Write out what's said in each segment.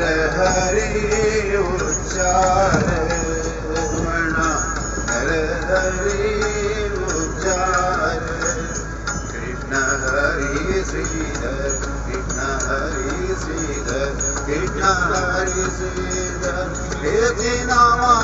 नर हरी उच्चार म्हणा नर हरी उच्चार कृष्ण हरी श्रीधर कृष्ण हरी श्रीधर कृष्ण हरी नामा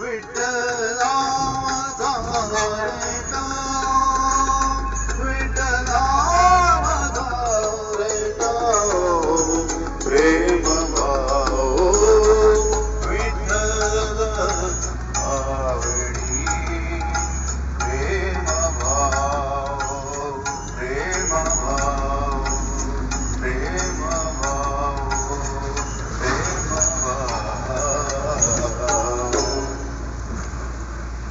விட்ட